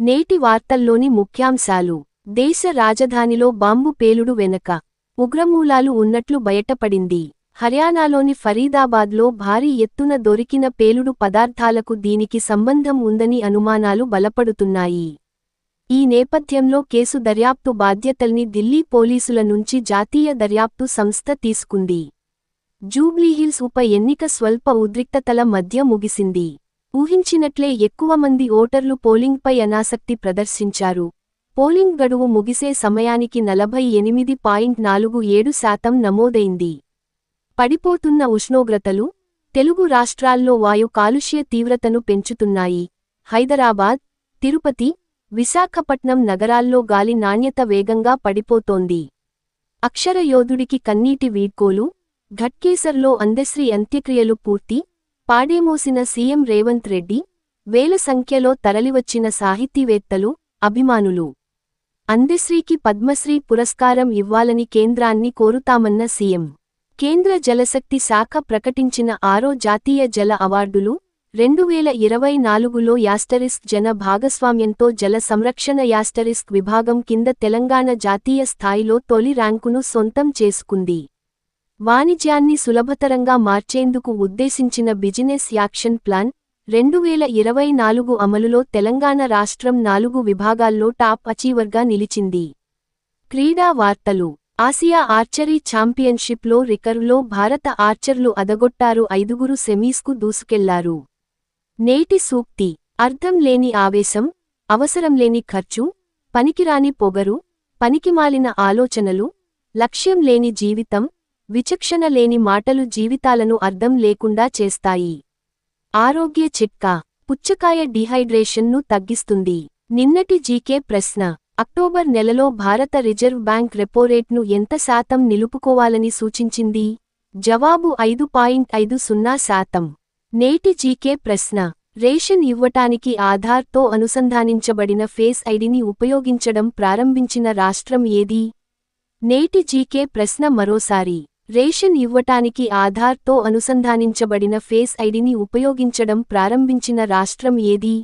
నేటి వార్తల్లోని ముఖ్యాంశాలు. దేశ రాజధానిలో బాంబు పేలుడు వెనక ఉగ్రమూలాలు ఉన్నట్లు బయటపడింది. హర్యానాలోని ఫరీదాబాద్లో భారీ ఎత్తున దొరికిన పేలుడు పదార్థాలకు దీనికి సంబంధం ఉందని అనుమానాలు బలపడుతున్నాయి. ఈ నేపథ్యంలో కేసు దర్యాప్తు బాధ్యతల్ని ఢిల్లీ పోలీసుల నుంచి జాతీయ దర్యాప్తు సంస్థ తీసుకుంది. జూబ్లీహిల్స్ ఉప ఎన్నిక స్వల్ప ఉద్రిక్తతల మధ్య ముగిసింది. ఊహించినట్లే ఎక్కువ మంది ఓటర్లు పోలింగ్పై అనాసక్తి ప్రదర్శించారు. పోలింగ్ గడువు ముగిసే సమయానికి నలభై ఎనిమిది పాయింట్ నాలుగు ఏడు శాతం నమోదైంది. పడిపోతున్న ఉష్ణోగ్రతలు తెలుగు రాష్ట్రాల్లో వాయు కాలుష్య తీవ్రతను పెంచుతున్నాయి. హైదరాబాద్ తిరుపతి విశాఖపట్నం నగరాల్లో గాలి నాణ్యత వేగంగా పడిపోతోంది. అక్షర యోధుడికి కన్నీటి వీడ్కోలు ఘట్కేసర్లో అందశ్రీ అంత్యక్రియలు పూర్తి పాడేమోసిన సీఎం రేవంత్ రెడ్డి వేల సంఖ్యలో తరలివచ్చిన సాహితీవేత్తలు అభిమానులు. అందశ్రీకి పద్మశ్రీ పురస్కారం ఇవ్వాలని కేంద్రాన్ని కోరుతామన్న సీఎం. కేంద్ర జలశక్తి శాఖ ప్రకటించిన ఆరో జాతీయ జల అవార్డులు రెండు వేల ఇరవై నాలుగులో యాస్టరిస్క్ జన భాగస్వామ్యంతో జల సంరక్షణ యాస్టరిస్క్ విభాగం కింద తెలంగాణ జాతీయ స్థాయిలో తొలి ర్యాంకును సొంతం చేసుకుంది. వాణిజ్యాన్ని సులభతరంగా మార్చేందుకు ఉద్దేశించిన బిజినెస్ యాక్షన్ ప్లాన్ రెండు వేల ఇరవై నాలుగు అమలులో తెలంగాణ రాష్ట్రం నాలుగు విభాగాల్లో టాప్ అచీవర్గా నిలిచింది. క్రీడా వార్తలు. ఆసియా ఆర్చరీ ఛాంపియన్షిప్లో రికర్వ్లో భారత ఆర్చర్లు అదగొట్టారు ఐదుగురు సెమీస్కు దూసుకెళ్ళారు. నేటి సూక్తి. అర్థం లేని ఆవేశం అవసరం లేని ఖర్చు పనికిరాని పొగరు పనికిమాలిన ఆలోచనలు లక్ష్యం లేని జీవితం విచక్షణ లేని మాటలు జీవితాలను అర్థం లేకుండా చేస్తాయి. ఆరోగ్య చిట్కా పుచ్చకాయ డీహైడ్రేషన్ను తగ్గిస్తుంది. నిన్నటి జీకే ప్రశ్న అక్టోబర్ నెలలో భారత రిజర్వ్ బ్యాంక్ రెపోరేట్ను ఎంత శాతం నిలుపుకోవాలని సూచించింది? జవాబు ఐదు పాయింట్ ఐదు సున్నా శాతం. నేటి జీకే ప్రశ్న రేషన్ ఇవ్వటానికి ఆధార్తో అనుసంధానించబడిన ఫేస్ ఐడిని ఉపయోగించడం ప్రారంభించిన రాష్ట్రం ఏది? నేటి జీకే ప్రశ్న మరోసారి. రేషన్ ఇవ్వటానికి ఆధార్తో అనుసంధానించబడిన ఫేస్ ఐడిని ఉపయోగించడం ప్రారంభించిన రాష్ట్రం ఏది?